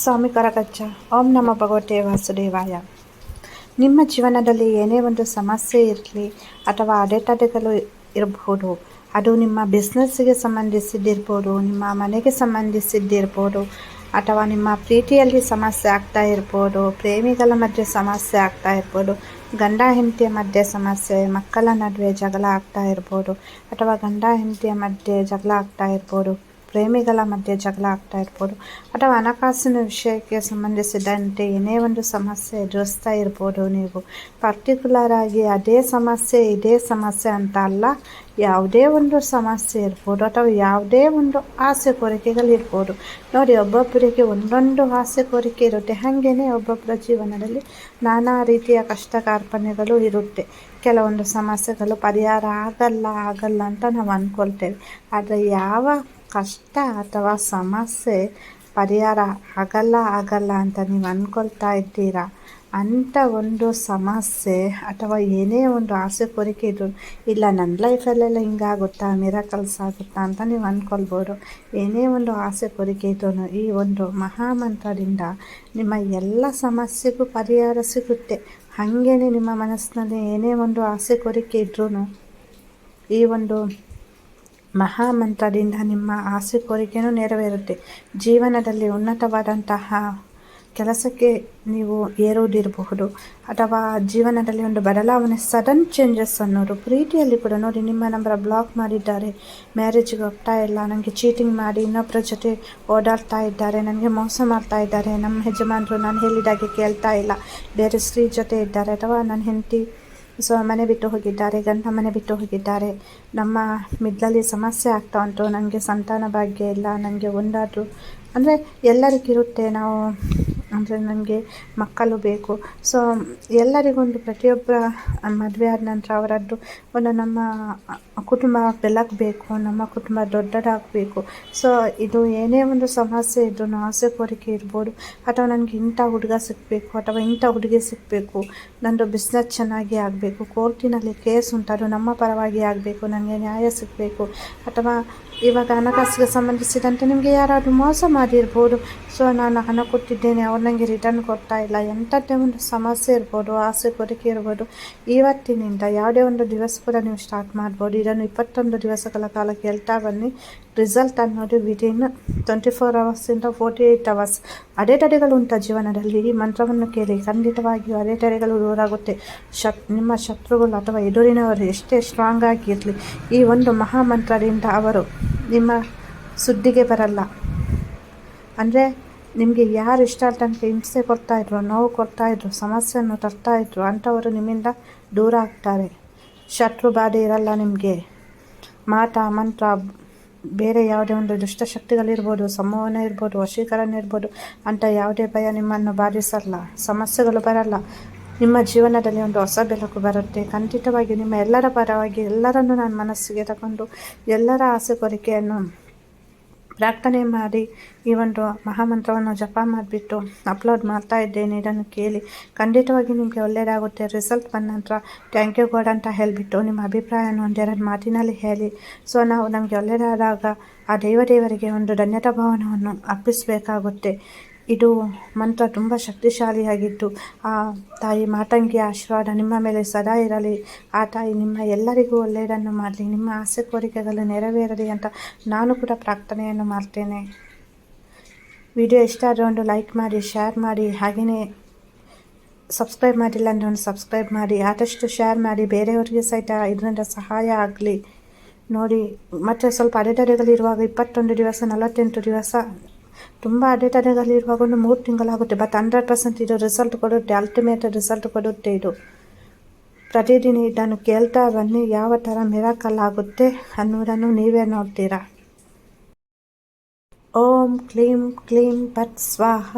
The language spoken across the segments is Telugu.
ಸ್ವಾಮಿ ಕರಕಚ್ಚ. ಓಂ ನಮ ಭಗವತೆ ವಾಸುದೇವಾಯ. ನಿಮ್ಮ ಜೀವನದಲ್ಲಿ ಏನೇ ಒಂದು ಸಮಸ್ಯೆ ಇರಲಿ ಅಥವಾ ಅಡೆತಡೆಗಳು ಇರಬಹುದು ಅದು ನಿಮ್ಮ ಬಿಸ್ನೆಸ್ಸಿಗೆ ಸಂಬಂಧಿಸಿದ್ದಿರ್ಬೋದು, ನಿಮ್ಮ ಮನೆಗೆ ಸಂಬಂಧಿಸಿದ್ದಿರ್ಬೋದು, ಅಥವಾ ನಿಮ್ಮ ಪ್ರೀತಿಯಲ್ಲಿ ಸಮಸ್ಯೆ ಆಗ್ತಾ ಇರ್ಬೋದು, ಪ್ರೇಮಿಗಳ ಮಧ್ಯೆ ಸಮಸ್ಯೆ ಆಗ್ತಾ ಇರ್ಬೋದು, ಗಂಡ ಹೆಂಡತಿಯ ಮಧ್ಯೆ ಸಮಸ್ಯೆ, ಮಕ್ಕಳ ನಡುವೆ ಜಗಳ ಆಗ್ತಾ ಇರ್ಬೋದು, ಅಥವಾ ಗಂಡ ಹೆಂಡತಿಯ ಮಧ್ಯೆ ಜಗಳ ಆಗ್ತಾ ಇರ್ಬೋದು ಪ್ರೇಮಿಗಳ ಮಧ್ಯೆ ಜಗಳ ಆಗ್ತಾ ಇರ್ಬೋದು. ಅಥವಾ ಹಣಕಾಸಿನ ವಿಷಯಕ್ಕೆ ಸಂಬಂಧಿಸಿದಂತೆ ಏನೇ ಒಂದು ಸಮಸ್ಯೆ ಎದುರಿಸ್ತಾ ಇರ್ಬೋದು ನೀವು. ಪರ್ಟಿಕ್ಯುಲರ್ ಆಗಿ ಅದೇ ಸಮಸ್ಯೆ, ಇದೇ ಸಮಸ್ಯೆ ಅಂತ ಅಲ್ಲ. ಯಾವುದೇ ಒಂದು ಸಮಸ್ಯೆ ಇರ್ಬೋದು ಅಥವಾ ಯಾವುದೇ ಒಂದು ಆಸೆ ಕೋರಿಕೆಗಳಿರ್ಬೋದು ನೋಡಿ, ಒಬ್ಬೊಬ್ಬರಿಗೆ ಒಂದೊಂದು ಆಸೆ ಕೋರಿಕೆ ಇರುತ್ತೆ. ಹಾಗೆಯೇ ಒಬ್ಬೊಬ್ಬರ ಜೀವನದಲ್ಲಿ ನಾನಾ ರೀತಿಯ ಕಷ್ಟ ಕಾರ್ಪಣ್ಯಗಳು ಇರುತ್ತೆ. ಕೆಲವೊಂದು ಸಮಸ್ಯೆಗಳು ಪರಿಹಾರ ಆಗಲ್ಲ ಆಗಲ್ಲ ಅಂತ ನಾವು ಅಂದ್ಕೊಳ್ತೇವೆ ಆದರೆ ಯಾವ ಕಷ್ಟ ಅಥವಾ ಸಮಸ್ಯೆ ಪರಿಹಾರ ಆಗಲ್ಲ ಆಗಲ್ಲ ಅಂತ ನೀವು ಅಂದ್ಕೊಳ್ತಾ ಇದ್ದೀರಾ? ಅಂಥ ಒಂದು ಸಮಸ್ಯೆ ಅಥವಾ ಏನೇ ಒಂದು ಆಸೆ ಕೋರಿಕೆ ಇದ್ರು, ಇಲ್ಲ ನನ್ನ ಲೈಫಲ್ಲೆಲ್ಲ ಹಿಂಗಾಗುತ್ತಾ, ಮಿರಾಕಲ್ಸ್ ಆಗುತ್ತಾ ಅಂತ ನೀವು ಅಂದ್ಕೊಳ್ಬೋದು ಏನೇ ಒಂದು ಆಸೆ ಕೋರಿಕೆ ಇದ್ರೂ ಈ ಒಂದು ಮಹಾಮಂತ್ರದಿಂದ ನಿಮ್ಮ ಎಲ್ಲ ಸಮಸ್ಯೆಗೂ ಪರಿಹಾರ ಸಿಗುತ್ತೆ. ಹಾಗೇ ನಿಮ್ಮ ಮನಸ್ಸಿನಲ್ಲಿ ಏನೇ ಒಂದು ಆಸೆ ಕೋರಿಕೆ ಇದ್ರೂ ಈ ಒಂದು ಮಹಾಮಂತ್ರದಿಂದ ನಿಮ್ಮ ಆಸೆ ಕೋರಿಕೆಯೂ ನೆರವೇರುತ್ತೆ. ಜೀವನದಲ್ಲಿ ಉನ್ನತವಾದಂತಹ ಕೆಲಸಕ್ಕೆ ನೀವು ಏರುವುದಿರಬಹುದು. ಅಥವಾ ಜೀವನದಲ್ಲಿ ಒಂದು ಬದಲಾವಣೆ ಸಡನ್ ಚೇಂಜಸ್ ಅನ್ನೋರು ಪ್ರೀತಿಯಲ್ಲಿ ಕೂಡ ನೋಡಿ ನಿಮ್ಮ ನಂಬರ ಬ್ಲಾಕ್ ಮಾಡಿದ್ದಾರೆ. ಮ್ಯಾರೇಜಿಗೆ ಹೋಗ್ತಾ ಇಲ್ಲ ನನಗೆ ಚೀಟಿಂಗ್ ಮಾಡಿ ಇನ್ನೊಬ್ಬರ ಜೊತೆ ಓಡಾಡ್ತಾ ಇದ್ದಾರೆ, ನನಗೆ ಮೋಸ ಮಾಡ್ತಾ ಇದ್ದಾರೆ, ನಮ್ಮ ಯಜಮಾನರು ನಾನು ಹೇಳಿದಾಗೆ ಕೇಳ್ತಾ ಇಲ್ಲ. ಬೇರೆ ಸ್ತ್ರೀ ಜೊತೆ ಇದ್ದಾರೆ, ಅಥವಾ ನನ್ನ ಹೆಂಡತಿ ಸೊ, ಮನೆ ಬಿಟ್ಟು ಹೋಗಿದ್ದಾರೆ, ಗಂಡ ಮನೆ ಬಿಟ್ಟು ಹೋಗಿದ್ದಾರೆ. ನಮ್ಮ ಮಿದ್ಲಲ್ಲಿ ಸಮಸ್ಯೆ ಆಗ್ತಾ ಉಂಟು. ನನಗೆ ಸಂತಾನ ಭಾಗ್ಯ ಇಲ್ಲ ನನಗೆ ಒಂದಾದರೂ ಅಂದರೆ ಎಲ್ಲರಿಗಿರುತ್ತೆ ನಾವು ಅಂದರೆ ನನಗೆ ಮಕ್ಕಳು ಬೇಕು. ಸೊ ಎಲ್ಲರಿಗೊಂದು ಪ್ರತಿಯೊಬ್ಬರ ಮದುವೆ ಆದ ನಂತರ ಅವರದ್ದು ಒಂದು ನಮ್ಮ ಕುಟುಂಬ ಬೆಳಗಬೇಕು ನಮ್ಮ ಕುಟುಂಬ ದೊಡ್ಡದಾಗಬೇಕು. ಸೊ ಇದು ಏನೇ ಒಂದು ಸಮಸ್ಯೆ ಇದ್ರೂ ಆಸೆ ಕೋರಿಕೆ ಇರ್ಬೋದು, ಅಥವಾ ನನಗೆ ಇಂಥ ಹುಡುಗ ಸಿಗಬೇಕು, ಅಥವಾ ಇಂಥ ಹುಡುಗಿ ಸಿಗಬೇಕು ನನ್ನದು ಬಿಸ್ನೆಸ್ ಚೆನ್ನಾಗಿ ಆಗಬೇಕು ಕೋರ್ಟಿನಲ್ಲಿ ಕೇಸ್ ಉಂಟು ನಮ್ಮ ಪರವಾಗಿ ಆಗಬೇಕು ನನಗೆ ನ್ಯಾಯ ಸಿಗಬೇಕು, ಅಥವಾ ಇವಾಗ ಹಣಕಾಸಿಗೆ ಸಂಬಂಧಿಸಿದಂತೆ ನಿಮಗೆ ಯಾರಾದರೂ ಮೋಸ ಮಾಡಿರ್ಬೋದು. ಸೊ ನಾನು ಹಣ ಕೊಟ್ಟಿದ್ದೇನೆ, ಅವ್ರು ನನಗೆ ರಿಟರ್ನ್ ಕೊಡ್ತಾ ಇಲ್ಲ. ಎಂಥದ್ದೇ ಒಂದು ಸಮಸ್ಯೆ ಇರ್ಬೋದು, ಆಸೆ, ಕೋರಿಕೆ ಇರ್ಬೋದು. ಇವತ್ತಿನಿಂದ ಯಾವುದೇ ಒಂದು ದಿವಸ ಕೂಡ ನೀವು ಸ್ಟಾರ್ಟ್ ಮಾಡ್ಬೋದು. ಇದನ್ನು ಇಪ್ಪತ್ತೊಂದು ದಿವಸಗಳ ಕಾಲ ಕೇಳ್ತಾ ಬನ್ನಿ. ರಿಸಲ್ಟ್ ಅನ್ನೋದು ವಿದಿನ್ ಟ್ವೆಂಟಿ ಫೋರ್ ಅವರ್ಸಿಂದ ಫೋರ್ಟಿ ಏಯ್ಟ್ ಅವರ್ಸ್ ಅಡೆತಡೆಗಳು ಉಂಟ ಜೀವನದಲ್ಲಿ ಈ ಮಂತ್ರವನ್ನು ಕೇಳಿ ಖಂಡಿತವಾಗಿಯೂ ಅಡೆತಡೆಗಳು ದೂರಾಗುತ್ತೆ. ಶತ್ ನಿಮ್ಮ ಶತ್ರುಗಳು ಅಥವಾ ಎದುರಿನವರು ಎಷ್ಟೇ ಸ್ಟ್ರಾಂಗ್ ಆಗಿರಲಿ, ಈ ಒಂದು ಮಹಾಮಂತ್ರದಿಂದ ಅವರು ನಿಮ್ಮ ಸುದ್ದಿಗೆ ಬರಲ್ಲ. ಅಂದರೆ ನಿಮಗೆ ಯಾರು ಇಷ್ಟ ತನಕ ಹಿಂಸೆ ಕೊಡ್ತಾಯಿದ್ರು ನೋವು ಕೊಡ್ತಾಯಿದ್ರು ಸಮಸ್ಯೆಯನ್ನು ತರ್ತಾಯಿದ್ರು ಅಂಥವರು ನಿಮ್ಮಿಂದ ದೂರ ಆಗ್ತಾರೆ. ಶತ್ರು ಬಾಧೆ ಇರಲ್ಲ ನಿಮಗೆ. ಮಾತ, ಮಂತ್ರ, ಬೇರೆ ಯಾವುದೇ ಒಂದು ದುಷ್ಟಶಕ್ತಿಗಳಿರ್ಬೋದು ಸಂವಹನ ಇರ್ಬೋದು, ವಶೀಕರಣ ಇರ್ಬೋದು ಅಂತ ಯಾವುದೇ ಭಯ ನಿಮ್ಮನ್ನು ಬಾಧಿಸಲ್ಲ, ಸಮಸ್ಯೆಗಳು ಬರಲ್ಲ. ನಿಮ್ಮ ಜೀವನದಲ್ಲಿ ಒಂದು ಹೊಸ ಬೆಳಕು ಬರುತ್ತೆ. ಖಂಡಿತವಾಗಿ ನಿಮ್ಮ ಎಲ್ಲರ ಪರವಾಗಿ ಎಲ್ಲರನ್ನು ನಾನು ಮನಸ್ಸಿಗೆ ತಗೊಂಡು ಎಲ್ಲರ ಆಸೆ ಕೋರಿಕೆಯನ್ನು ಪ್ರಾರ್ಥನೆ ಮಾಡಿ ಈ ಒಂದು ಮಹಾಮಂತ್ರವನ್ನು ಜಪ ಮಾಡಿಬಿಟ್ಟು ಅಪ್ಲೋಡ್ ಮಾಡ್ತಾ ಇದ್ದೇನೆ. ಇದನ್ನು ಕೇಳಿ ಖಂಡಿತವಾಗಿ ನಿಮಗೆ ಒಳ್ಳೆಯದಾಗುತ್ತೆ. ರಿಸಲ್ಟ್ ಬಂದ ನಂತರ ಥ್ಯಾಂಕ್ ಯು ಗಾಡ್ ಅಂತ ಹೇಳಿಬಿಟ್ಟು ನಿಮ್ಮ ಅಭಿಪ್ರಾಯವನ್ನು ಒಂದೆರಡು ಮಾತಿನಲ್ಲಿ ಹೇಳಿ. ಸೊ, ನಾವು ನಮಗೆ ಒಳ್ಳೆಯದಾದಾಗ ಆ ದೇವರಿಗೆ ಒಂದು ಧನ್ಯತಾ ಭಾವನವನ್ನು ಅರ್ಪಿಸಬೇಕಾಗುತ್ತೆ. ಇದು ಮಂತ್ರ ತುಂಬ ಶಕ್ತಿಶಾಲಿಯಾಗಿತ್ತು. ಆ ತಾಯಿ ಮಾತಂಗಿಯ ಆಶೀರ್ವಾದ ನಿಮ್ಮ ಮೇಲೆ ಸದಾ ಇರಲಿ. ಆ ತಾಯಿ ನಿಮ್ಮ ಎಲ್ಲರಿಗೂ ಒಳ್ಳೆಯದನ್ನು ಮಾಡಲಿ. ನಿಮ್ಮ ಆಸೆ ಕೋರಿಕೆಗಳು ನೆರವೇರಲಿ ಅಂತ ನಾನು ಕೂಡ ಪ್ರಾರ್ಥನೆಯನ್ನು ಮಾಡ್ತೇನೆ. ವಿಡಿಯೋ ಇಷ್ಟ ಆದರೆ ಒಂದು ಲೈಕ್ ಮಾಡಿ, ಶೇರ್ ಮಾಡಿ. ಹಾಗೆಯೇ ಸಬ್ಸ್ಕ್ರೈಬ್ ಮಾಡಿಲ್ಲ ಅಂದರೆ ಒಂದು ಸಬ್ಸ್ಕ್ರೈಬ್ ಮಾಡಿ. ಆದಷ್ಟು ಶೇರ್ ಮಾಡಿ. ಬೇರೆಯವರಿಗೆ ಸಹಿತ ಇದರಿಂದ ಸಹಾಯ ಆಗಲಿ. ನೋಡಿ, ಮತ್ತು ಸ್ವಲ್ಪ ಅಡೆತಡೆಗಳಿರುವಾಗ ಇಪ್ಪತ್ತೊಂದು ದಿವಸ, ನಲವತ್ತೆಂಟು ದಿವಸ ತುಂಬ ಇರುವಾಗ ಒಂದು ಮೂರು ತಿಂಗಳಾಗುತ್ತೆ. ಬಟ್ ಹಂಡ್ರೆಡ್ ಪರ್ಸೆಂಟ್ ಇದು ರಿಸಲ್ಟ್ ಕೊಡುತ್ತೆ. ಅಲ್ಟಿಮೇಟ್ ರಿಸಲ್ಟ್ ಕೊಡುತ್ತೆ ಇದು. ಪ್ರತಿದಿನ ಇದನ್ನು ಕೇಳ್ತಾ ಬನ್ನಿ. ಯಾವ ಥರ ಮಿರಾಕಲ್ ಆಗುತ್ತೆ ಅನ್ನೋದನ್ನು ನೀವೇ ನೋಡ್ತೀರಾ? ಓಂ ಕ್ಲೀಂ ಕ್ಲೀಂ ಪತ್ ಸ್ವಾಹ.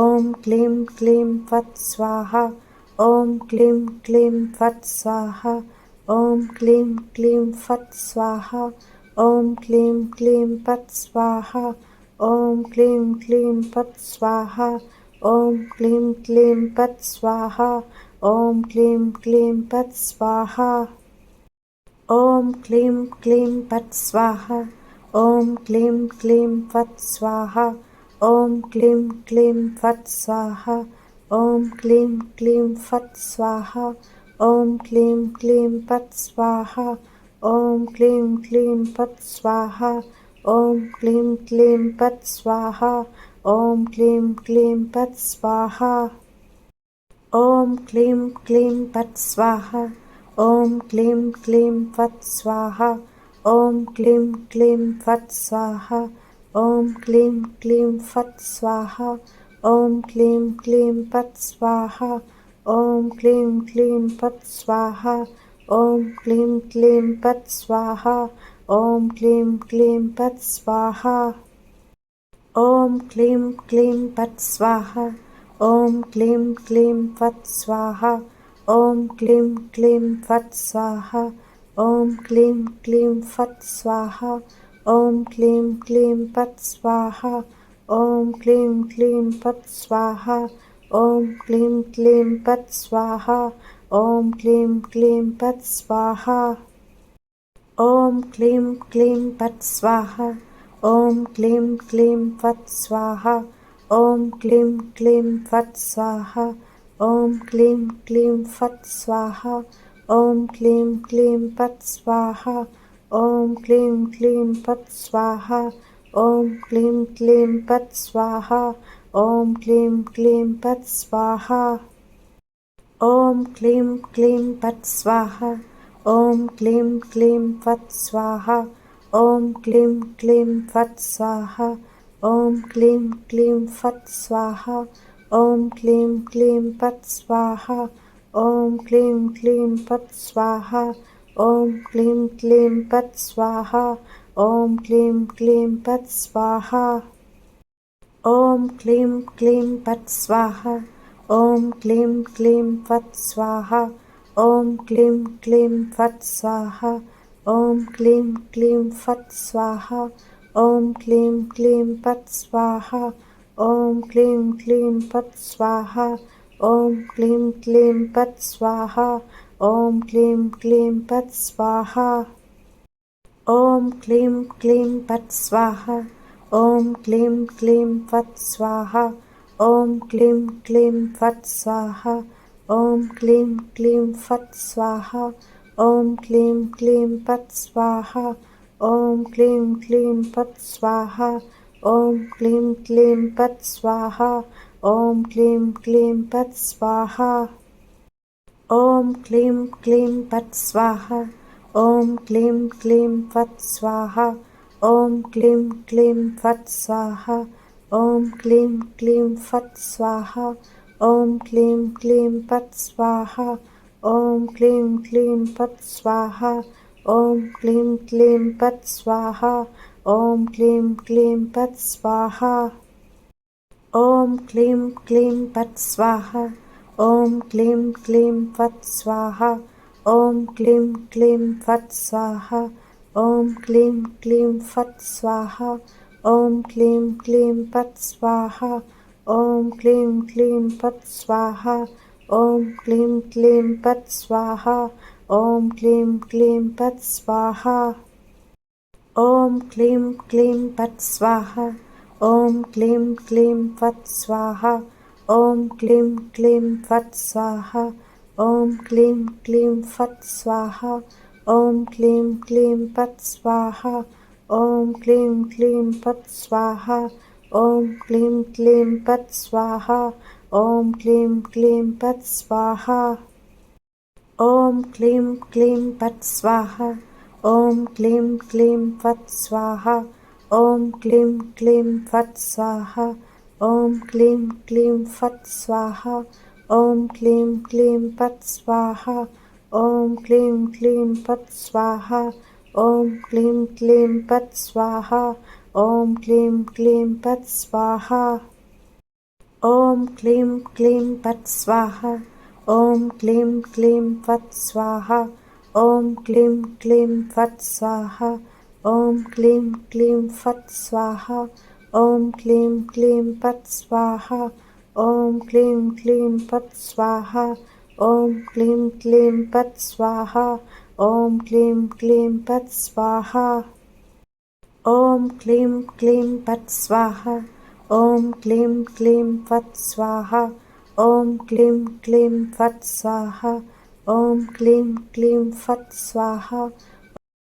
ಓಂ ಕ್ಲೀಂ ಕ್ಲೀಂ ಫತ್ ಸ್ವಾಹ. ಓಂ ಕ್ಲೀಂ ಕ್ಲೀಂ ಫತ್ ಸ್ವಾಹ. ಓಂ ಕ್ಲೀಂ ಕ್ಲೀಂ ಫತ್ ಸ್ವಾಹ. ಓಂ ಕ್ಲೀಂ ಕ್ಲೀಂ ಪತ್ ಸ್ವಾಹ. ॐ क्लीं क्लीं पत् स्वाहा ॐ क्लीं क्लीं पत् स्वाहा ॐ क्लीं क्लीं पत् स्वाहा। ॐ क्लीं क्लीं पत् स्वाहा ॐ क्लीं क्लीं पत् स्वाहा ॐ क्लीं क्लीं फट् स्वाहा ॐ क्लीं क्लीं फट् स्वाहा ॐ क्लीं क्लीं फट् स्वाहा ॐ क्लीं क्लीं फट् स्वाहा ఓం క్లీం క్లీం పత్ స్వాహ. ఓం క్లీం క్లీం పత్ స్వాహ. ఓం క్లీం క్లీం పత్ స్వాహ. ఓం క్లీం క్లీం ఫట్ స్వాహ. ఓం క్లీం క్లీం ఫట్ స్వాహ. ఓం క్లీం క్లీం ఫట్ స్వాహ. ఓం క్లీం క్లీం ఫట్ స్వాహ. ఓం క్లీం క్లీం ఫట్ స్వాహ. ఓం క్లీం క్లీం ఫట్ స్వాహ. ఓం క్లీం క్లీం పత్ స్వాహ. ఓం క్లీం క్లీం పత్ స్వాహ. ఓం క్లీం క్లీం ఫత్ స్వాహ. ఓం క్లీం క్లీం ఫత్ స్వాహ. ఓం క్లీం క్లీం ఫత్ స్వాహ. ఓం క్లీం క్లీం ఫత్ స్వాహ. ఓం క్లీం క్లీం ఫత్ స్వాహ. ఓం క్లీం క్లీం ఫత్ స్వాహ. ఓం క్లీం క్లీం ఫత్ స్వాహ. ఓం క్లీం క్లీం పట్ స్వాహ. ఓం క్లీం క్లీం ఫట్ స్వాహ. ఓం క్లీం క్లీం ఫట్ స్వాహ. ఓం క్లీం క్లీం ఫట్ స్వాహ. ఓం క్లీం క్లీం ఫట్ స్వాహ. ఓం క్లీం క్లీం ఫట్ స్వాహ. ఓం క్లీం క్లీం ఫట్ స్వాహ. ఓం క్లీం క్లీం ఫట్ స్వాహ. ఓం క్లీం క్లీం ఫట్ స్వాహ. ఓం క్లీం క్లీం ఫట్ స్వాహ. ఓం క్లీం క్లీం ఫట్ స్వాహ. ఓం క్లీం క్లీం ఫట్ స్వాహ. ఓం క్లీం క్లీం ఫట్ స్వాహ. ఓం క్లీం క్లీం ఫట్ స్వాహ. ఓం క్లీం క్లీం ఫట్ స్వాహ. ఓం క్లీం క్లీం ఫట్ స్వాహ. ఓం క్లీం క్లీం ఫట్ స్వాహ. ఓం క్లీం క్లీం ఫట్ స్వాహ. ఓం క్లీం క్లీం ఫట్ స్వాహ ఓం క్లీం క్లీం ఫట్ స్వాహ ఓం క్లీం క్లీం ఫట్ స్వాహ ఓం క్లీం క్లీం ఫట్ స్వాహ ఓం క్లీం క్లీం ఫట్ స్వాహ ఓం క్లీం క్లీం ఫట్ స్వాహ. ఓం క్లీం క్లీం ఫట్ స్వాహ ఓం క్లీం క్లీం ఫట్ స్వాహ ఓం క్లీం క్లీం ఫట్ స్వాహ ఓం క్లీం క్లీం ఫట్ స్వాహ ఓం క్లీం క్లీం ఫట్ స్వాహ ఓం క్లీం క్లీం ఫట్ స్వాహ ఓం క్లీం క్లీం ఫట్ స్వాహ ఓం క్లీం క్లీం ఫట్ స్వాహ. ఓం క్లీం క్లీం ఫట్ స్వాహ ఓం క్లీం క్లీం ఫట్ స్వాహ ఓం క్లీం క్లీం ఫట్ స్వాహ ఓం క్లీం క్లీం ఫట్ స్వాహ. ఓం క్లీం క్లీం పత్ స్వాహ. ఓం క్లీం క్లీం పత్ స్వాహ. ఓం క్లీం క్లీం పత్ స్వాహ. ఓం క్లీం క్లీం పత్ స్వాహ. ఓం క్లీం క్లీం పత్ స్వాహ. ఓం క్లీం క్లీం ఫట్ స్వాహ. ఓం క్లీం క్లీం ఫట్ స్వాహ. ఓం క్లీం క్లీం ఫట్ స్వాహ. ఓం క్లీం క్లీం ఫట్ స్వాహ. ఓం క్లీం క్లీం పత్ స్వాహ. ఓం క్లీం క్లీం పత్ స్వాహ. ఓం క్లీం క్లీం పత్ స్వాహ. ఓం క్లీం క్లీం పత్ స్వాహ. ఓం క్లీం క్లీం ఫట్ స్వాహ. ఓం క్లీం క్లీం ఫట్ స్వాహ. ఓం క్లీం క్లీం ఫట్ స్వాహ. ఓం క్లీం క్లీం ఫట్ స్వాహ. ఓం క్లీం క్లీం ఫట్ స్వాహ. ఓం క్లీం క్లీం పత్ స్వాహ. ఓం క్లీం క్లీం పత్ స్వాహ. ఓం క్లీం క్లీం పత్ స్వాహ. ఓం క్లీం క్లీం ఫత్ స్వాహ. ఓం క్లీం క్లీం ఫత్ స్వాహ. ఓం క్లీం క్లీం ఫత్ స్వాహ. ఓం క్లీం క్లీం ఫత్ స్వాహ. ఓం క్లీం క్లీం ఫత్ స్వాహ. ఓం క్లీం క్లీం ఫత్ స్వాహ. ఓం క్లీం క్లీం పత్ స్వాహ. ఓం క్లీం క్లీం పత్ స్వాహ. ఓం క్లీం క్లీం ఫత్ స్వాహ. ఓం క్లీం క్లీం ఫత్ స్వాహ. ఓం క్లీం క్లీం ఫత్ స్వాహ. ఓం క్లీం క్లీం ఫత్ స్వాహ. ఓం క్లీం క్లీం ఫత్ స్వాహ. ఓం క్లీం క్లీం ఫత్ స్వాహ. ఓం క్లీం క్లీం ఫత్ స్వాహ. ॐ क्लीं क्लीं पत् स्वाहा। ॐ क्लीं क्लीं फट् स्वाहा। ॐ क्लीं क्लीं फट् स्वाहा। ॐ क्लीं क्लीं फट् स्वाहा।